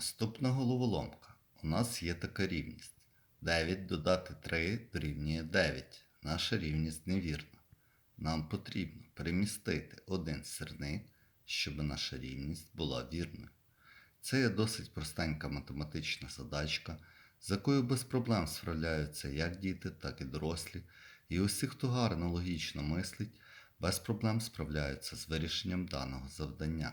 Наступна головоломка. У нас є така рівність. 9 додати 3 дорівнює 9. Наша рівність невірна. Нам потрібно перемістити один сірник, щоб наша рівність була вірною. Це є досить простенька математична задачка, з якою без проблем справляються як діти, так і дорослі, і усі, хто гарно логічно мислить, без проблем справляються з вирішенням даного завдання.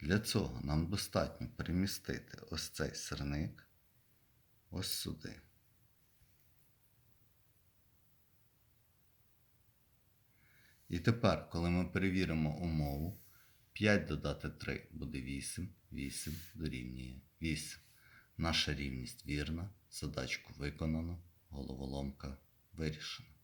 Для цього нам достатньо перемістити ось цей сирник ось сюди. І тепер, коли ми перевіримо умову, 5 додати 3 буде 8, 8 дорівнює 8. Наша рівність вірна, задачку виконано, головоломка вирішена.